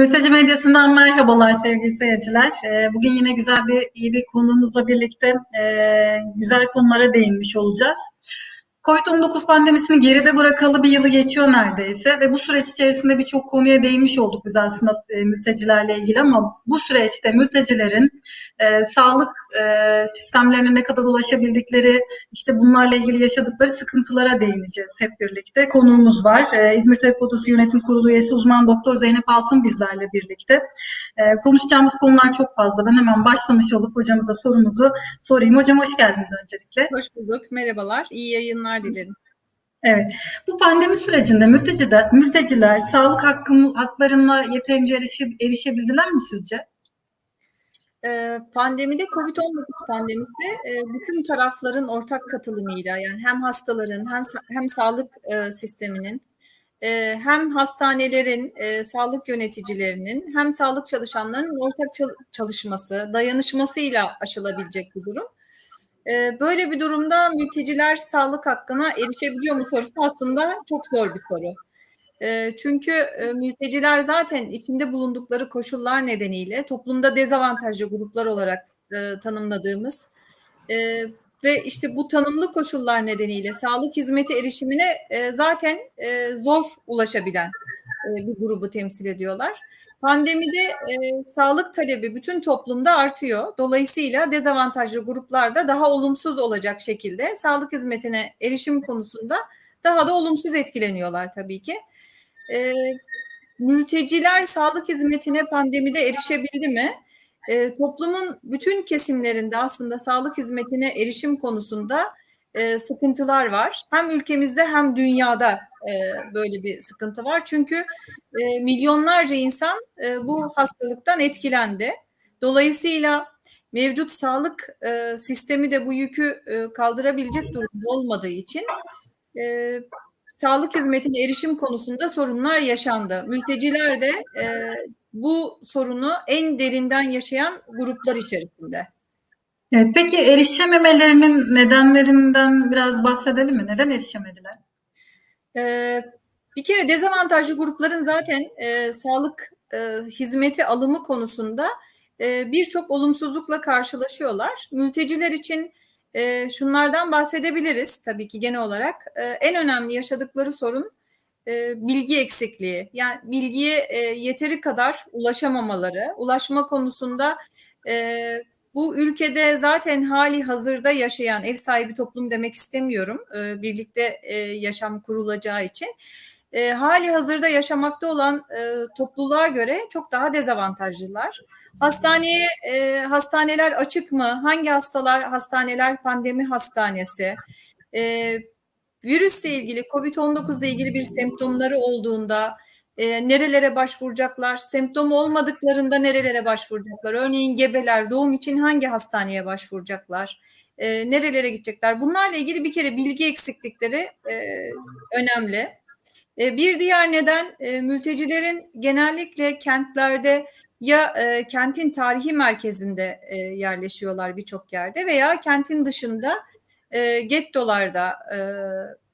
Mülteci medyasından merhabalar sevgili seyirciler. Ee, Bugün yine güzel bir iyi bir konuğumuzla birlikte e, güzel konulara değinmiş olacağız. Covid-19 pandemisini geride bırakalı bir yılı geçiyor neredeyse ve bu süreç içerisinde birçok konuya değinmiş olduk biz aslında e, mültecilerle ilgili ama bu süreçte mültecilerin e, sağlık e, sistemlerine ne kadar ulaşabildikleri, işte bunlarla ilgili yaşadıkları sıkıntılara değineceğiz hep birlikte. Konuğumuz var. E, İzmir Tabip Odası Yönetim Kurulu üyesi uzman doktor Zeynep Altın bizlerle birlikte. E, konuşacağımız konular çok fazla. Ben hemen başlamış olup hocamıza sorumuzu sorayım. Hocam hoş geldiniz öncelikle. Hoş bulduk. Merhabalar. İyi yayınlar dilerim. Evet. Bu pandemi sürecinde mülteciler, mülteciler sağlık hakkı, haklarına yeterince erişe, erişebildiler mi sizce? Ee, pandemide COVID-19 pandemisi e, bütün tarafların ortak katılımıyla yani hem hastaların hem hem sağlık e, sisteminin e, hem hastanelerin, sağlık yöneticilerinin hem sağlık çalışanlarının ortak çal- çalışması, dayanışmasıyla aşılabilecek bir durum. E, böyle bir durumda mülteciler sağlık hakkına erişebiliyor mu sorusu aslında çok zor bir soru. E, çünkü e, mülteciler zaten içinde bulundukları koşullar nedeniyle toplumda dezavantajlı gruplar olarak e, tanımladığımız e, ve işte bu tanımlı koşullar nedeniyle sağlık hizmeti erişimine zaten zor ulaşabilen bir grubu temsil ediyorlar. Pandemide e, sağlık talebi bütün toplumda artıyor. Dolayısıyla dezavantajlı gruplarda daha olumsuz olacak şekilde sağlık hizmetine erişim konusunda daha da olumsuz etkileniyorlar tabii ki. E, mülteciler sağlık hizmetine pandemide erişebildi mi? E, toplumun bütün kesimlerinde aslında sağlık hizmetine erişim konusunda e, sıkıntılar var. Hem ülkemizde hem dünyada e, böyle bir sıkıntı var. Çünkü e, milyonlarca insan e, bu hastalıktan etkilendi. Dolayısıyla mevcut sağlık e, sistemi de bu yükü e, kaldırabilecek durumda olmadığı için e, sağlık hizmetine erişim konusunda sorunlar yaşandı. Mülteciler de e, bu sorunu en derinden yaşayan gruplar içerisinde. Evet, peki erişememelerinin nedenlerinden biraz bahsedelim mi? Neden erişemediler? Ee, bir kere dezavantajlı grupların zaten e, sağlık e, hizmeti alımı konusunda e, birçok olumsuzlukla karşılaşıyorlar. Mülteciler için e, şunlardan bahsedebiliriz tabii ki genel olarak. E, en önemli yaşadıkları sorun e, bilgi eksikliği. Yani bilgiye e, yeteri kadar ulaşamamaları, ulaşma konusunda e, bu ülkede zaten hali hazırda yaşayan ev sahibi toplum demek istemiyorum. E, birlikte e, yaşam kurulacağı için. E, hali hazırda yaşamakta olan e, topluluğa göre çok daha dezavantajlılar. Hastaneye e, hastaneler açık mı? Hangi hastalar hastaneler pandemi hastanesi? E, virüsle ilgili COVID-19 ile ilgili bir semptomları olduğunda e, nerelere başvuracaklar, semptom olmadıklarında nerelere başvuracaklar, örneğin gebeler doğum için hangi hastaneye başvuracaklar, e, nerelere gidecekler. Bunlarla ilgili bir kere bilgi eksiklikleri e, önemli. E, bir diğer neden e, mültecilerin genellikle kentlerde ya e, kentin tarihi merkezinde e, yerleşiyorlar birçok yerde veya kentin dışında e, gettolarda e,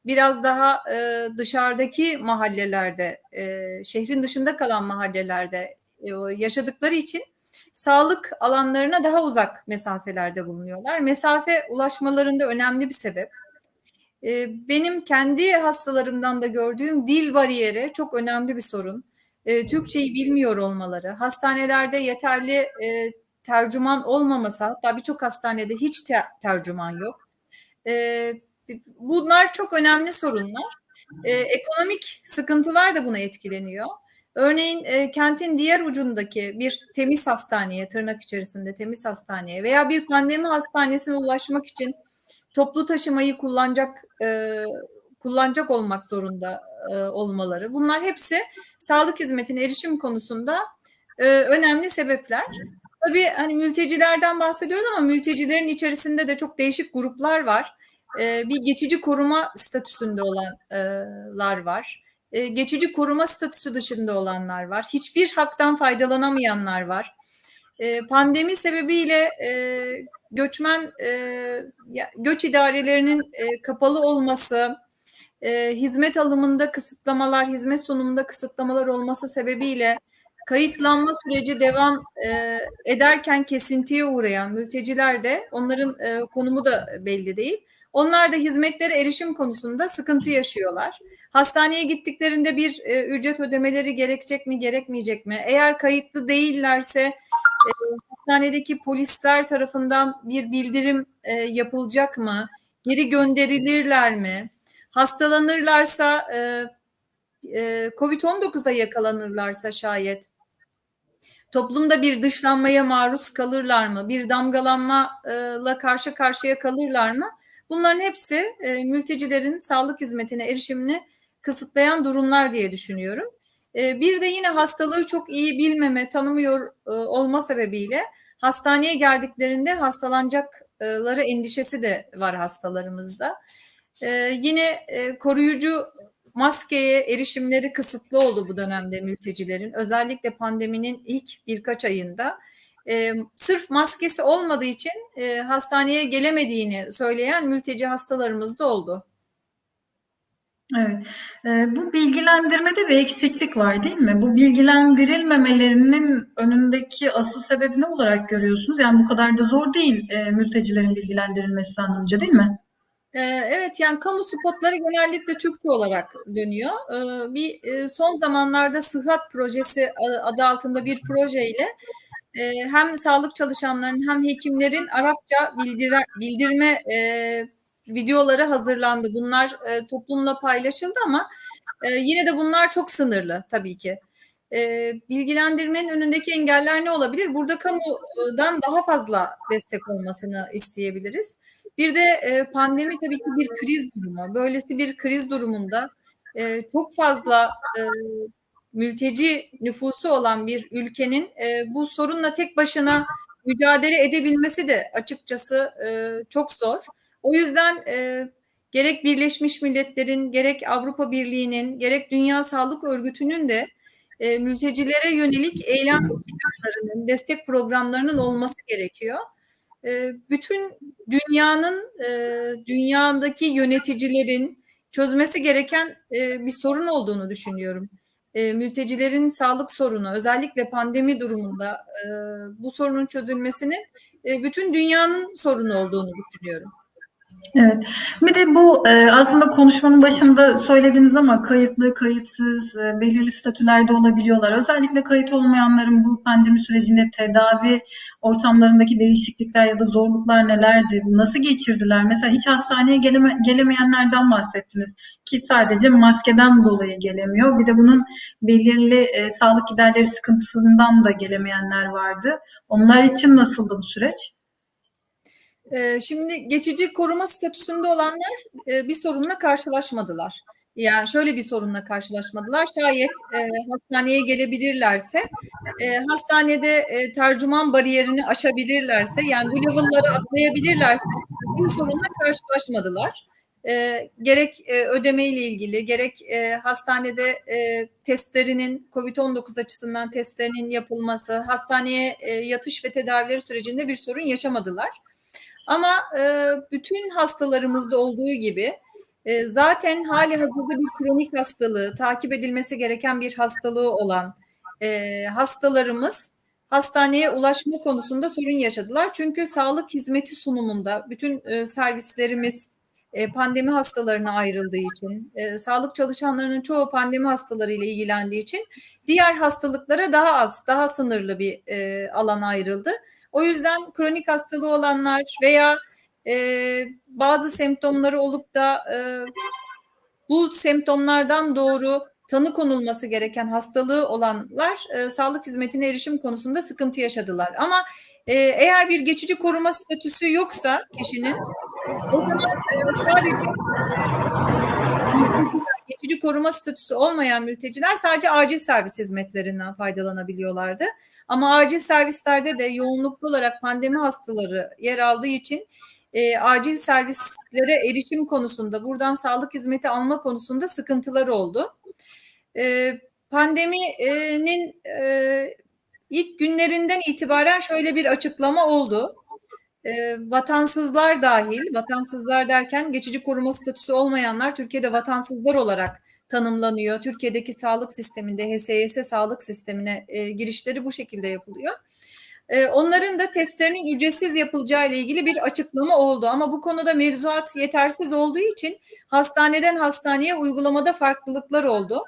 biraz daha e, dışarıdaki mahallelerde, e, şehrin dışında kalan mahallelerde e, yaşadıkları için sağlık alanlarına daha uzak mesafelerde bulunuyorlar. Mesafe ulaşmalarında önemli bir sebep. E, benim kendi hastalarımdan da gördüğüm dil bariyeri çok önemli bir sorun. E, Türkçeyi bilmiyor olmaları, hastanelerde yeterli e, tercüman olmaması, hatta birçok hastanede hiç te- tercüman yok. E, bunlar çok önemli sorunlar. E, ekonomik sıkıntılar da buna etkileniyor. Örneğin e, kentin diğer ucundaki bir temiz hastaneye, tırnak içerisinde temiz hastaneye veya bir pandemi hastanesine ulaşmak için toplu taşımayı kullanacak e, kullanacak olmak zorunda e, olmaları. Bunlar hepsi sağlık hizmetine erişim konusunda e, önemli sebepler. Tabii hani mültecilerden bahsediyoruz ama mültecilerin içerisinde de çok değişik gruplar var. E, bir geçici koruma statüsünde olanlar var. E, geçici koruma statüsü dışında olanlar var. Hiçbir haktan faydalanamayanlar var. E, pandemi sebebiyle e, göçmen e, göç idarelerinin e, kapalı olması, e, hizmet alımında kısıtlamalar, hizmet sunumunda kısıtlamalar olması sebebiyle kayıtlanma süreci devam e, ederken kesintiye uğrayan mülteciler de onların e, konumu da belli değil. Onlar da hizmetlere erişim konusunda sıkıntı yaşıyorlar. Hastaneye gittiklerinde bir e, ücret ödemeleri gerekecek mi, gerekmeyecek mi? Eğer kayıtlı değillerse e, hastanedeki polisler tarafından bir bildirim e, yapılacak mı? Geri gönderilirler mi? Hastalanırlarsa e, e, COVID-19'a yakalanırlarsa şayet toplumda bir dışlanmaya maruz kalırlar mı? Bir damgalanmayla karşı karşıya kalırlar mı? Bunların hepsi e, mültecilerin sağlık hizmetine erişimini kısıtlayan durumlar diye düşünüyorum. E, bir de yine hastalığı çok iyi bilmeme, tanımıyor e, olma sebebiyle hastaneye geldiklerinde hastalanacakları endişesi de var hastalarımızda. E, yine e, koruyucu maskeye erişimleri kısıtlı oldu bu dönemde mültecilerin. Özellikle pandeminin ilk birkaç ayında e, sırf maskesi olmadığı için e, hastaneye gelemediğini söyleyen mülteci hastalarımız da oldu. Evet. E, bu bilgilendirmede bir eksiklik var değil mi? Bu bilgilendirilmemelerinin önündeki asıl sebebi ne olarak görüyorsunuz? Yani bu kadar da zor değil e, mültecilerin bilgilendirilmesi anlamınca değil mi? Ee, Evet yani kamu spotları genellikle Türkçe olarak dönüyor. Bir e, son zamanlarda Sıhhat Projesi adı altında bir projeyle e, hem sağlık çalışanlarının hem hekimlerin Arapça bildire, bildirme e, videoları hazırlandı. Bunlar e, toplumla paylaşıldı ama e, yine de bunlar çok sınırlı tabii ki. E, bilgilendirmenin önündeki engeller ne olabilir? Burada kamudan daha fazla destek olmasını isteyebiliriz. Bir de e, pandemi tabii ki bir kriz durumu. Böylesi bir kriz durumunda e, çok fazla e, mülteci nüfusu olan bir ülkenin e, bu sorunla tek başına mücadele edebilmesi de açıkçası e, çok zor. O yüzden e, gerek Birleşmiş Milletler'in, gerek Avrupa Birliği'nin, gerek Dünya Sağlık Örgütü'nün de e, mültecilere yönelik eylem planlarının, destek programlarının olması gerekiyor. E, bütün dünyanın, e, dünyadaki yöneticilerin çözmesi gereken e, bir sorun olduğunu düşünüyorum. E, mültecilerin sağlık sorunu, özellikle pandemi durumunda e, bu sorunun çözülmesinin e, bütün dünyanın sorunu olduğunu düşünüyorum. Evet. Bir de bu e, aslında konuşmanın başında söylediğiniz ama kayıtlı, kayıtsız, e, belirli statülerde olabiliyorlar. Özellikle kayıt olmayanların bu pandemi sürecinde tedavi ortamlarındaki değişiklikler ya da zorluklar nelerdi? Nasıl geçirdiler? Mesela hiç hastaneye geleme, gelemeyenlerden bahsettiniz ki sadece maskeden dolayı gelemiyor. Bir de bunun belirli e, sağlık giderleri sıkıntısından da gelemeyenler vardı. Onlar için nasıldı bu süreç? Ee, şimdi geçici koruma statüsünde olanlar e, bir sorunla karşılaşmadılar. Yani şöyle bir sorunla karşılaşmadılar. Şayet e, hastaneye gelebilirlerse, e, hastanede e, tercüman bariyerini aşabilirlerse, yani bu level'ları atlayabilirlerse bir sorunla karşılaşmadılar. E, gerek e, ödeme ile ilgili, gerek e, hastanede e, testlerinin COVID-19 açısından testlerinin yapılması, hastaneye e, yatış ve tedavileri sürecinde bir sorun yaşamadılar. Ama e, bütün hastalarımızda olduğu gibi e, zaten hali hazırda bir kronik hastalığı, takip edilmesi gereken bir hastalığı olan e, hastalarımız hastaneye ulaşma konusunda sorun yaşadılar. Çünkü sağlık hizmeti sunumunda bütün e, servislerimiz e, pandemi hastalarına ayrıldığı için, e, sağlık çalışanlarının çoğu pandemi hastalarıyla ilgilendiği için diğer hastalıklara daha az, daha sınırlı bir e, alan ayrıldı. O yüzden kronik hastalığı olanlar veya e, bazı semptomları olup da e, bu semptomlardan doğru tanı konulması gereken hastalığı olanlar e, sağlık hizmetine erişim konusunda sıkıntı yaşadılar. Ama e, eğer bir geçici koruma statüsü yoksa kişinin o zaman e, sadece geçici koruma statüsü olmayan mülteciler sadece acil servis hizmetlerinden faydalanabiliyorlardı. Ama acil servislerde de yoğunluklu olarak pandemi hastaları yer aldığı için e, acil servislere erişim konusunda, buradan sağlık hizmeti alma konusunda sıkıntılar oldu. E, pandeminin e, ilk günlerinden itibaren şöyle bir açıklama oldu. E, vatansızlar dahil, vatansızlar derken geçici koruma statüsü olmayanlar Türkiye'de vatansızlar olarak tanımlanıyor. Türkiye'deki sağlık sisteminde HSYS sağlık sistemine e, girişleri bu şekilde yapılıyor. E, onların da testlerinin ücretsiz yapılacağı ile ilgili bir açıklama oldu ama bu konuda mevzuat yetersiz olduğu için hastaneden hastaneye uygulamada farklılıklar oldu.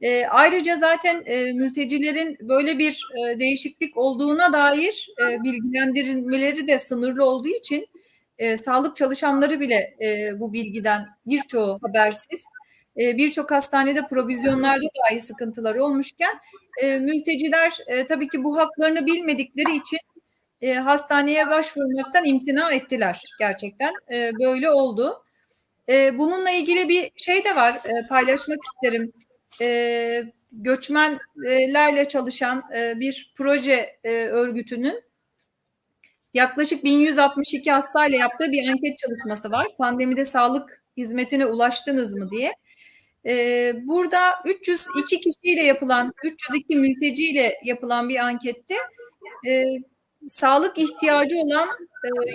E, ayrıca zaten e, mültecilerin böyle bir e, değişiklik olduğuna dair e, bilgilendirilmeleri de sınırlı olduğu için e, sağlık çalışanları bile e, bu bilgiden birçoğu habersiz. E, Birçok hastanede provizyonlarda dahi sıkıntılar olmuşken e, mülteciler e, tabii ki bu haklarını bilmedikleri için e, hastaneye başvurmaktan imtina ettiler gerçekten. E, böyle oldu. E, bununla ilgili bir şey de var e, paylaşmak isterim. E, göçmenlerle çalışan e, bir proje e, örgütünün yaklaşık 1162 hastayla yaptığı bir anket çalışması var. Pandemide sağlık hizmetine ulaştınız mı diye. Ee, burada 302 kişiyle yapılan, 302 mülteciyle yapılan bir ankette e, sağlık ihtiyacı olan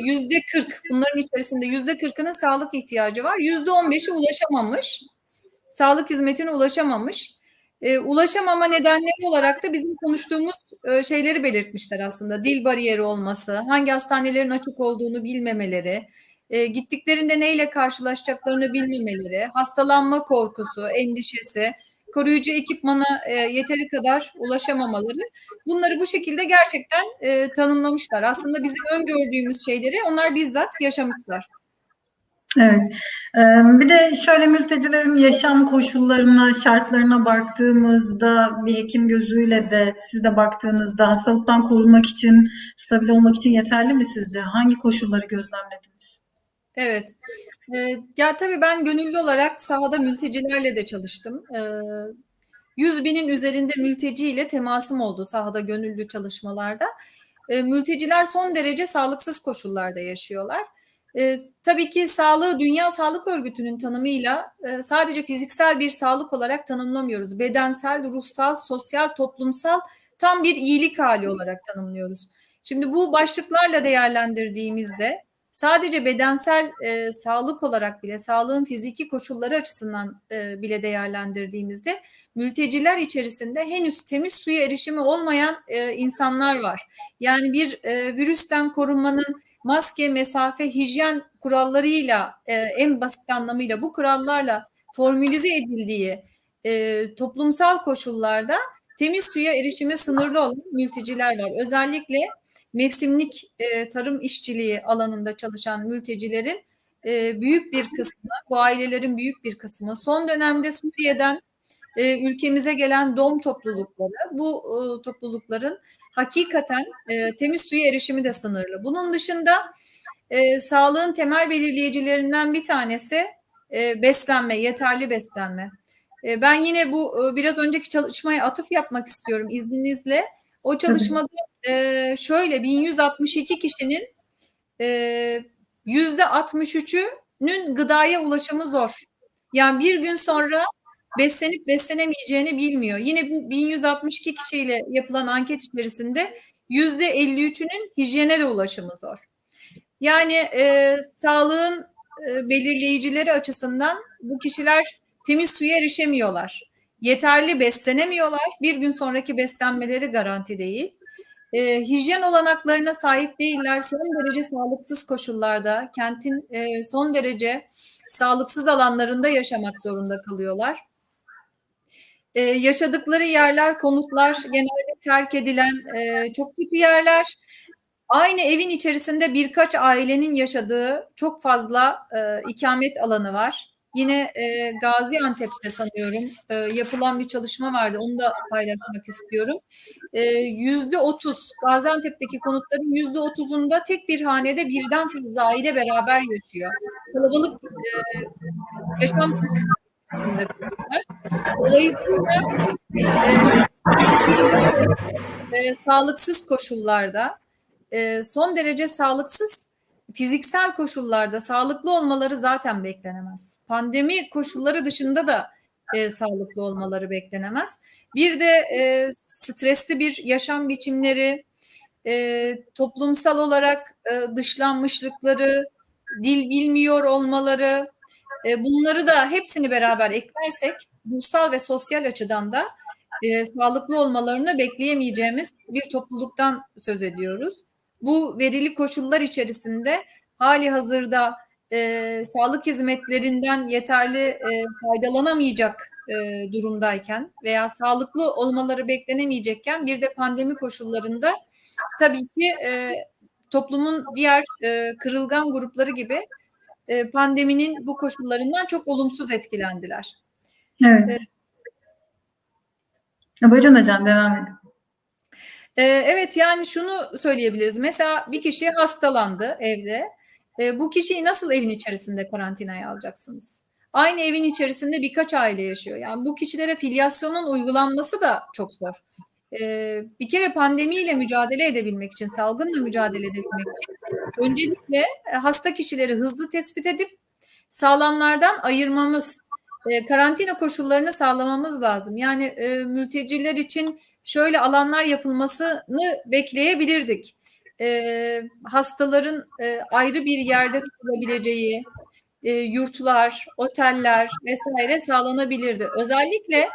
yüzde 40, bunların içerisinde yüzde 40'ının sağlık ihtiyacı var. Yüzde 15'i ulaşamamış, sağlık hizmetine ulaşamamış. E, ulaşamama nedenleri olarak da bizim konuştuğumuz e, şeyleri belirtmişler aslında. Dil bariyeri olması, hangi hastanelerin açık olduğunu bilmemeleri, e, gittiklerinde neyle karşılaşacaklarını bilmemeleri, hastalanma korkusu, endişesi, koruyucu ekipmana e, yeteri kadar ulaşamamaları bunları bu şekilde gerçekten e, tanımlamışlar. Aslında bizim öngördüğümüz şeyleri onlar bizzat yaşamışlar. Evet. Bir de şöyle mültecilerin yaşam koşullarına, şartlarına baktığımızda bir hekim gözüyle de siz de baktığınızda hastalıktan korunmak için, stabil olmak için yeterli mi sizce? Hangi koşulları gözlemlediniz? Evet. Ya tabii ben gönüllü olarak sahada mültecilerle de çalıştım. Ee, 100 binin üzerinde mülteciyle temasım oldu sahada gönüllü çalışmalarda. Mülteciler son derece sağlıksız koşullarda yaşıyorlar. E, tabii ki sağlığı Dünya Sağlık Örgütü'nün tanımıyla e, sadece fiziksel bir sağlık olarak tanımlamıyoruz. Bedensel, ruhsal, sosyal, toplumsal tam bir iyilik hali olarak tanımlıyoruz. Şimdi bu başlıklarla değerlendirdiğimizde sadece bedensel e, sağlık olarak bile sağlığın fiziki koşulları açısından e, bile değerlendirdiğimizde mülteciler içerisinde henüz temiz suya erişimi olmayan e, insanlar var. Yani bir e, virüsten korunmanın maske, mesafe, hijyen kurallarıyla e, en basit anlamıyla bu kurallarla formülize edildiği e, toplumsal koşullarda temiz suya erişimi sınırlı olan mülteciler var. Özellikle mevsimlik e, tarım işçiliği alanında çalışan mültecilerin e, büyük bir kısmı, bu ailelerin büyük bir kısmı son dönemde Suriye'den e, ülkemize gelen dom toplulukları, bu e, toplulukların hakikaten e, temiz suya erişimi de sınırlı. Bunun dışında e, sağlığın temel belirleyicilerinden bir tanesi e, beslenme, yeterli beslenme. E, ben yine bu e, biraz önceki çalışmaya atıf yapmak istiyorum izninizle. O çalışmada e, şöyle 1162 kişinin yüzde 63'ünün gıdaya ulaşımı zor. Yani bir gün sonra beslenip beslenemeyeceğini bilmiyor. Yine bu 1162 kişiyle yapılan anket içerisinde yüzde 53'ünün hijyene de ulaşımı zor. Yani e, sağlığın e, belirleyicileri açısından bu kişiler temiz suya erişemiyorlar. Yeterli beslenemiyorlar. Bir gün sonraki beslenmeleri garanti değil. E, hijyen olanaklarına sahip değiller. Son derece sağlıksız koşullarda, kentin e, son derece sağlıksız alanlarında yaşamak zorunda kalıyorlar. Ee, yaşadıkları yerler, konutlar genelde terk edilen e, çok kötü yerler. Aynı evin içerisinde birkaç ailenin yaşadığı çok fazla e, ikamet alanı var. Yine e, Gaziantep'te sanıyorum e, yapılan bir çalışma vardı. Onu da paylaşmak istiyorum. Yüzde otuz Gaziantep'teki konutların yüzde otuzunda tek bir hanede birden fazla aile beraber yaşıyor. Kalabalık e, yaşam Dolayısıyla e, e, sağlıksız koşullarda e, son derece sağlıksız fiziksel koşullarda sağlıklı olmaları zaten beklenemez. Pandemi koşulları dışında da e, sağlıklı olmaları beklenemez. Bir de e, stresli bir yaşam biçimleri, e, toplumsal olarak e, dışlanmışlıkları, dil bilmiyor olmaları, E, bunları da hepsini beraber eklersek ruhsal ve sosyal açıdan da e, sağlıklı olmalarını bekleyemeyeceğimiz bir topluluktan söz ediyoruz. Bu verili koşullar içerisinde hali hazırda e, sağlık hizmetlerinden yeterli e, faydalanamayacak e, durumdayken veya sağlıklı olmaları beklenemeyecekken bir de pandemi koşullarında tabii ki e, toplumun diğer e, kırılgan grupları gibi e, pandeminin bu koşullarından çok olumsuz etkilendiler. Evet. Buyurun hocam devam edin. Ee, evet yani şunu söyleyebiliriz. Mesela bir kişi hastalandı evde. Ee, bu kişiyi nasıl evin içerisinde karantinaya alacaksınız? Aynı evin içerisinde birkaç aile yaşıyor. Yani bu kişilere filyasyonun uygulanması da çok zor. Bir kere pandemiyle mücadele edebilmek için, salgınla mücadele edebilmek için öncelikle e, hasta kişileri hızlı tespit edip sağlamlardan ayırmamız, e, karantina koşullarını sağlamamız lazım. Yani e, mülteciler için şöyle alanlar yapılmasını bekleyebilirdik. Hastaların e, ayrı bir yerde tutulabileceği e, yurtlar, oteller vesaire sağlanabilirdi. Özellikle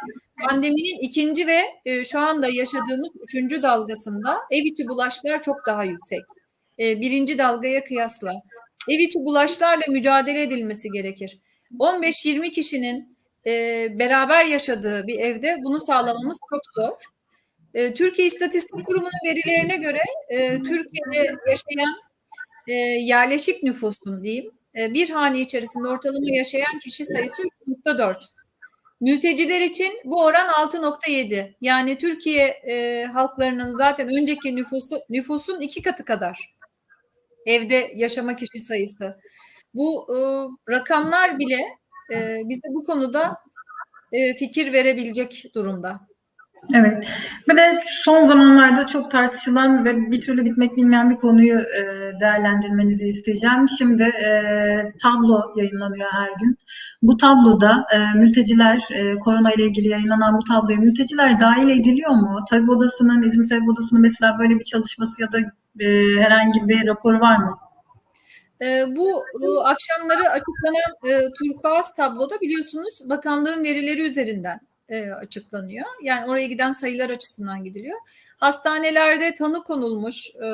pandeminin ikinci ve e, şu anda yaşadığımız üçüncü dalgasında ev içi bulaşlar çok daha yüksek. E, birinci dalgaya kıyasla. Ev içi bulaşlarla mücadele edilmesi gerekir. 15-20 kişinin beraber yaşadığı bir evde bunu sağlamamız çok zor. Türkiye İstatistik Kurumu'nun verilerine göre Türkiye'de yaşayan yerleşik nüfusun diyeyim bir hane içerisinde ortalama yaşayan kişi sayısı 3.4. Mülteciler için bu oran 6.7. Yani Türkiye e, halklarının zaten önceki nüfusu, nüfusun iki katı kadar evde yaşama kişi sayısı. Bu e, rakamlar bile e, bize bu konuda e, fikir verebilecek durumda. Evet. Bir de son zamanlarda çok tartışılan ve bir türlü bitmek bilmeyen bir konuyu e, değerlendirmenizi isteyeceğim. Şimdi e, tablo yayınlanıyor her gün. Bu tabloda e, mülteciler, e, korona ile ilgili yayınlanan bu tabloya mülteciler dahil ediliyor mu? Tabip Odası'nın, İzmir Tabip Odası'nın mesela böyle bir çalışması ya da e, herhangi bir raporu var mı? E, bu e, akşamları açıklanan e, turkuaz tabloda biliyorsunuz bakanlığın verileri üzerinden e, açıklanıyor. Yani oraya giden sayılar açısından gidiliyor. Hastanelerde tanı konulmuş, e,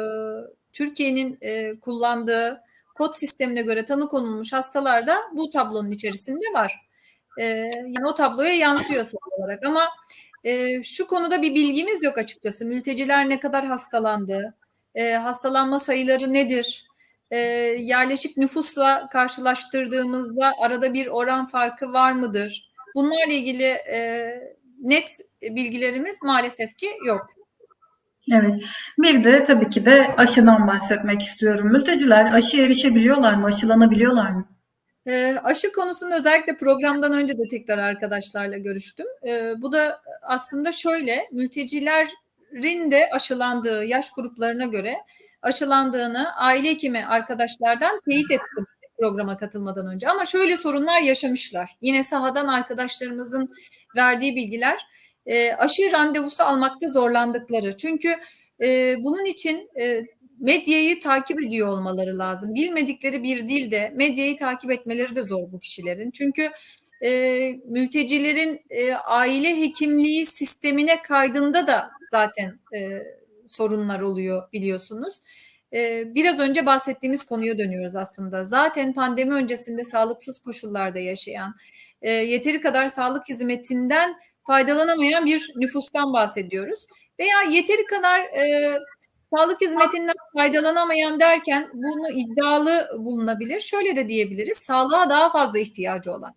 Türkiye'nin e, kullandığı kod sistemine göre tanı konulmuş hastalar da bu tablonun içerisinde var. E, yani o tabloya yansıyor sayı olarak ama e, şu konuda bir bilgimiz yok açıkçası. Mülteciler ne kadar hastalandı, e, hastalanma sayıları nedir? E, yerleşik nüfusla karşılaştırdığımızda arada bir oran farkı var mıdır? Bunlarla ilgili e, net bilgilerimiz maalesef ki yok. Evet. Bir de tabii ki de aşıdan bahsetmek istiyorum. Mülteciler aşıya erişebiliyorlar mı? Aşılanabiliyorlar mı? E, aşı konusunda özellikle programdan önce de tekrar arkadaşlarla görüştüm. E, bu da aslında şöyle, mültecilerin de aşılandığı yaş gruplarına göre aşılandığını aile hekimi arkadaşlardan teyit ettim programa katılmadan önce. Ama şöyle sorunlar yaşamışlar. Yine sahadan arkadaşlarımızın verdiği bilgiler e, aşı randevusu almakta zorlandıkları. Çünkü e, bunun için e, medyayı takip ediyor olmaları lazım. Bilmedikleri bir dilde medyayı takip etmeleri de zor bu kişilerin. Çünkü e, mültecilerin e, aile hekimliği sistemine kaydında da zaten e, sorunlar oluyor biliyorsunuz. Ee, biraz önce bahsettiğimiz konuya dönüyoruz aslında. Zaten pandemi öncesinde sağlıksız koşullarda yaşayan, e, yeteri kadar sağlık hizmetinden faydalanamayan bir nüfustan bahsediyoruz. Veya yeteri kadar e, sağlık hizmetinden faydalanamayan derken bunu iddialı bulunabilir. Şöyle de diyebiliriz, sağlığa daha fazla ihtiyacı olan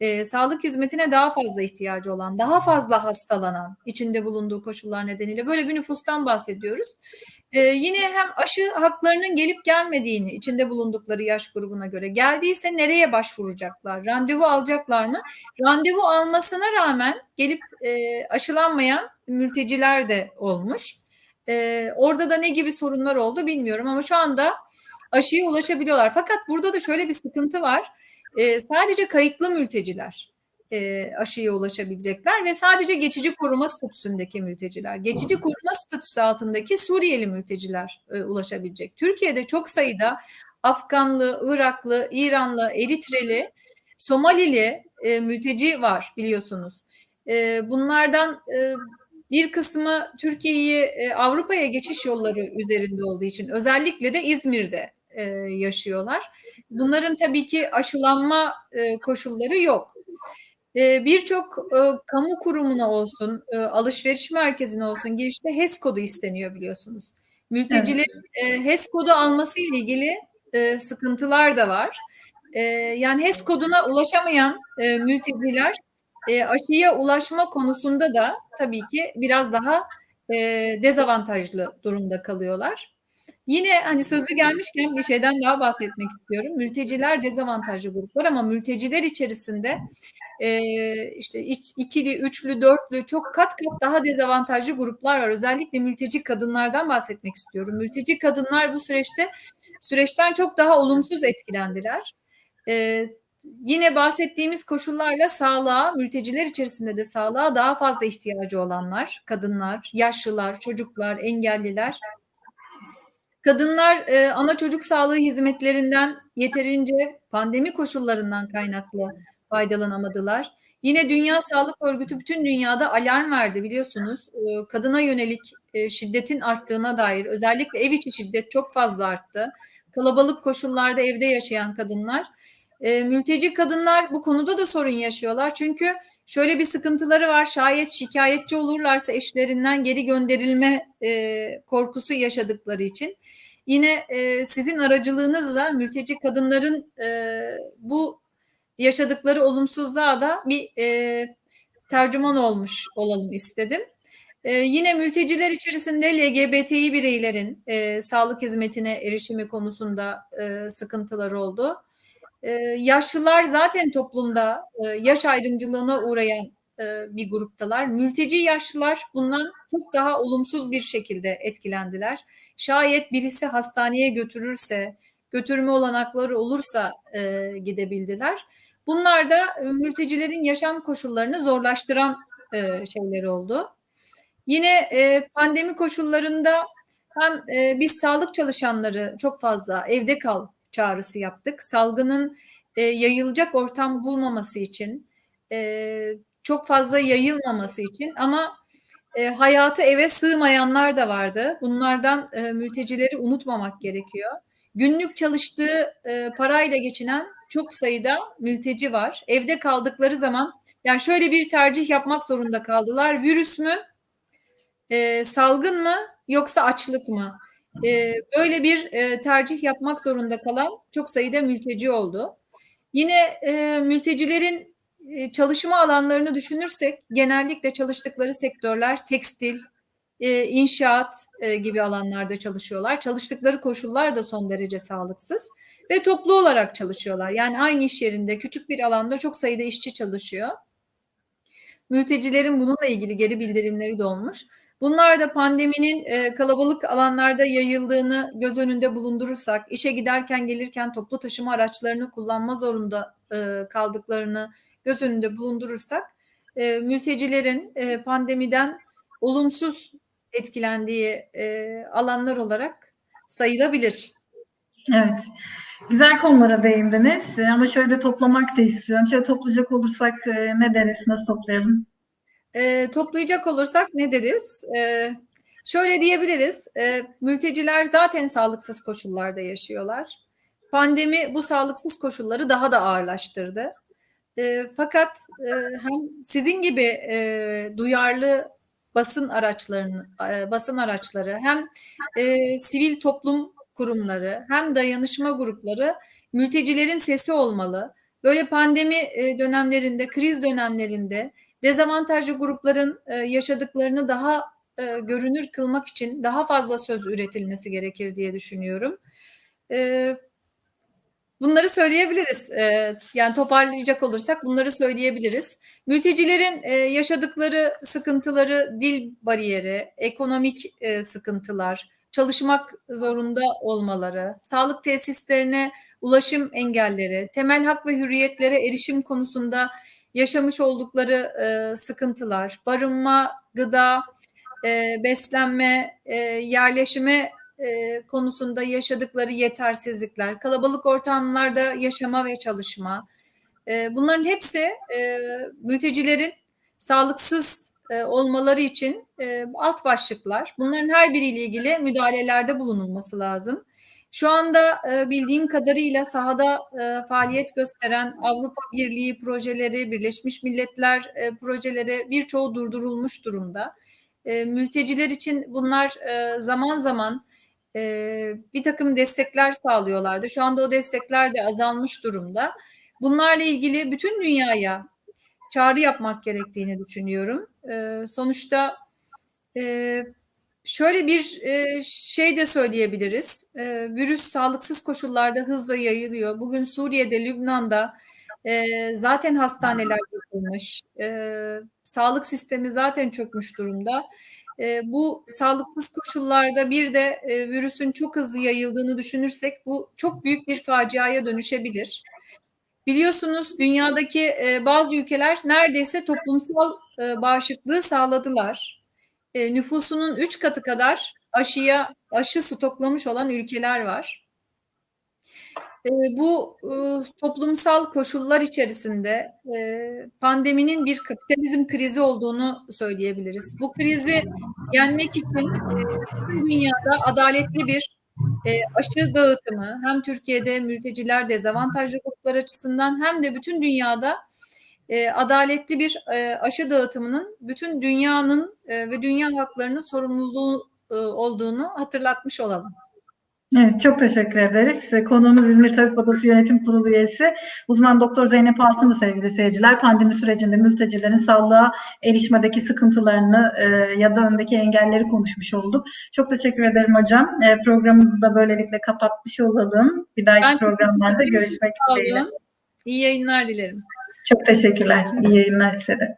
e, sağlık hizmetine daha fazla ihtiyacı olan, daha fazla hastalanan, içinde bulunduğu koşullar nedeniyle böyle bir nüfustan bahsediyoruz. E, yine hem aşı haklarının gelip gelmediğini, içinde bulundukları yaş grubuna göre geldiyse nereye başvuracaklar, randevu alacaklar mı? Randevu almasına rağmen gelip e, aşılanmayan mülteciler de olmuş. E, orada da ne gibi sorunlar oldu bilmiyorum ama şu anda aşıya ulaşabiliyorlar. Fakat burada da şöyle bir sıkıntı var e, sadece kayıtlı mülteciler e, aşıya ulaşabilecekler ve sadece geçici koruma statüsündeki mülteciler, geçici koruma statüsü altındaki Suriyeli mülteciler e, ulaşabilecek. Türkiye'de çok sayıda Afganlı, Iraklı, İranlı, Eritreli Somalili e, mülteci var biliyorsunuz. E, bunlardan e, bir kısmı Türkiye'yi e, Avrupa'ya geçiş yolları üzerinde olduğu için özellikle de İzmir'de e, yaşıyorlar. Bunların tabii ki aşılanma e, koşulları yok. E, Birçok e, kamu kurumuna olsun, e, alışveriş merkezine olsun girişte HES kodu isteniyor biliyorsunuz. Mültecilerin e, HES kodu alması ile ilgili e, sıkıntılar da var. E, yani HES koduna ulaşamayan e, mülteciler e, aşıya ulaşma konusunda da tabii ki biraz daha e, dezavantajlı durumda kalıyorlar. Yine hani sözü gelmişken bir şeyden daha bahsetmek istiyorum. Mülteciler dezavantajlı gruplar ama mülteciler içerisinde e, işte iç, ikili, üçlü, dörtlü çok kat kat daha dezavantajlı gruplar var. Özellikle mülteci kadınlardan bahsetmek istiyorum. Mülteci kadınlar bu süreçte süreçten çok daha olumsuz etkilendiler. E, yine bahsettiğimiz koşullarla sağlığa, mülteciler içerisinde de sağlığa daha fazla ihtiyacı olanlar, kadınlar, yaşlılar, çocuklar, engelliler Kadınlar e, ana çocuk sağlığı hizmetlerinden yeterince pandemi koşullarından kaynaklı faydalanamadılar. Yine Dünya Sağlık Örgütü bütün dünyada alarm verdi biliyorsunuz. E, kadına yönelik e, şiddetin arttığına dair özellikle ev içi şiddet çok fazla arttı. Kalabalık koşullarda evde yaşayan kadınlar. E, mülteci kadınlar bu konuda da sorun yaşıyorlar. Çünkü şöyle bir sıkıntıları var. Şayet şikayetçi olurlarsa eşlerinden geri gönderilme e, korkusu yaşadıkları için. Yine e, sizin aracılığınızla mülteci kadınların e, bu yaşadıkları olumsuzluğa da bir e, tercüman olmuş olalım istedim. E, yine mülteciler içerisinde LGBTİ bireylerin e, sağlık hizmetine erişimi konusunda e, sıkıntılar oldu. E, yaşlılar zaten toplumda e, yaş ayrımcılığına uğrayan e, bir gruptalar. Mülteci yaşlılar bundan çok daha olumsuz bir şekilde etkilendiler. Şayet birisi hastaneye götürürse, götürme olanakları olursa e, gidebildiler. Bunlar da mültecilerin yaşam koşullarını zorlaştıran şeyler oldu. Yine pandemi koşullarında hem biz sağlık çalışanları çok fazla evde kal çağrısı yaptık. Salgının e, yayılacak ortam bulmaması için, e, çok fazla yayılmaması için ama e, hayatı eve sığmayanlar da vardı. Bunlardan e, mültecileri unutmamak gerekiyor. Günlük çalıştığı e, parayla geçinen çok sayıda mülteci var. Evde kaldıkları zaman yani şöyle bir tercih yapmak zorunda kaldılar. Virüs mü, e, salgın mı yoksa açlık mı? E, böyle bir e, tercih yapmak zorunda kalan çok sayıda mülteci oldu. Yine e, mültecilerin e, çalışma alanlarını düşünürsek genellikle çalıştıkları sektörler tekstil, e, inşaat e, gibi alanlarda çalışıyorlar. Çalıştıkları koşullar da son derece sağlıksız ve toplu olarak çalışıyorlar. Yani aynı iş yerinde küçük bir alanda çok sayıda işçi çalışıyor. Mültecilerin bununla ilgili geri bildirimleri de olmuş. Bunlar da pandeminin e, kalabalık alanlarda yayıldığını göz önünde bulundurursak, işe giderken gelirken toplu taşıma araçlarını kullanma zorunda e, kaldıklarını göz önünde bulundurursak, e, mültecilerin e, pandemiden olumsuz etkilendiği e, alanlar olarak sayılabilir. Evet. Güzel konulara değindiniz ama şöyle de toplamak da istiyorum. Şöyle toplayacak olursak e, ne deriz, nasıl toplayalım? E, toplayacak olursak ne deriz? E, şöyle diyebiliriz, e, mülteciler zaten sağlıksız koşullarda yaşıyorlar. Pandemi bu sağlıksız koşulları daha da ağırlaştırdı. E, fakat e, hem sizin gibi e, duyarlı basın araçlarını, e, basın araçları, hem e, sivil toplum kurumları, hem dayanışma grupları mültecilerin sesi olmalı. Böyle pandemi e, dönemlerinde, kriz dönemlerinde dezavantajlı grupların e, yaşadıklarını daha e, görünür kılmak için daha fazla söz üretilmesi gerekir diye düşünüyorum. E, bunları söyleyebiliriz. Yani toparlayacak olursak bunları söyleyebiliriz. Mültecilerin yaşadıkları sıkıntıları, dil bariyeri, ekonomik sıkıntılar, çalışmak zorunda olmaları, sağlık tesislerine ulaşım engelleri, temel hak ve hürriyetlere erişim konusunda yaşamış oldukları e, sıkıntılar, barınma, gıda, e, beslenme, e, yerleşime e, konusunda yaşadıkları yetersizlikler, kalabalık ortamlarda yaşama ve çalışma, E, bunların hepsi e, mültecilerin sağlıksız e, olmaları için e, alt başlıklar. Bunların her biriyle ilgili müdahalelerde bulunulması lazım. Şu anda e, bildiğim kadarıyla sahada e, faaliyet gösteren Avrupa Birliği projeleri, Birleşmiş Milletler e, projeleri birçoğu durdurulmuş durumda. Mülteciler için bunlar zaman zaman bir takım destekler sağlıyorlardı. Şu anda o destekler de azalmış durumda. Bunlarla ilgili bütün dünyaya çağrı yapmak gerektiğini düşünüyorum. Sonuçta şöyle bir e, şey de söyleyebiliriz. E, virüs sağlıksız koşullarda hızla yayılıyor. Bugün Suriye'de, Lübnan'da e, zaten hastaneler yıkılmış. E, sağlık sistemi zaten çökmüş durumda. Bu sağlıksız koşullarda bir de virüsün çok hızlı yayıldığını düşünürsek bu çok büyük bir faciaya dönüşebilir. Biliyorsunuz dünyadaki bazı ülkeler neredeyse toplumsal bağışıklığı sağladılar. E, nüfusunun üç katı kadar aşıya aşı stoklamış olan ülkeler var. E, bu e, toplumsal koşullar içerisinde e, pandeminin bir kapitalizm krizi olduğunu söyleyebiliriz. Bu krizi yenmek için e, dünyada adaletli bir e, aşı dağıtımı hem Türkiye'de mülteciler dezavantajlı gruplar açısından hem de bütün dünyada e, adaletli bir e, aşı dağıtımının bütün dünyanın e, ve dünya haklarının sorumluluğu e, olduğunu hatırlatmış olalım. Evet, çok teşekkür ederiz. Konuğumuz İzmir Tabip Odası Yönetim Kurulu üyesi uzman doktor Zeynep Altınlı sevgili seyirciler. Pandemi sürecinde mültecilerin sağlığa erişmedeki sıkıntılarını e, ya da öndeki engelleri konuşmuş olduk. Çok teşekkür ederim hocam. E, programımızı da böylelikle kapatmış olalım. Bir dahaki Ben programlarda görüşmek dileğiyle. İyi yayınlar dilerim. Çok teşekkürler. İyi yayınlar size de.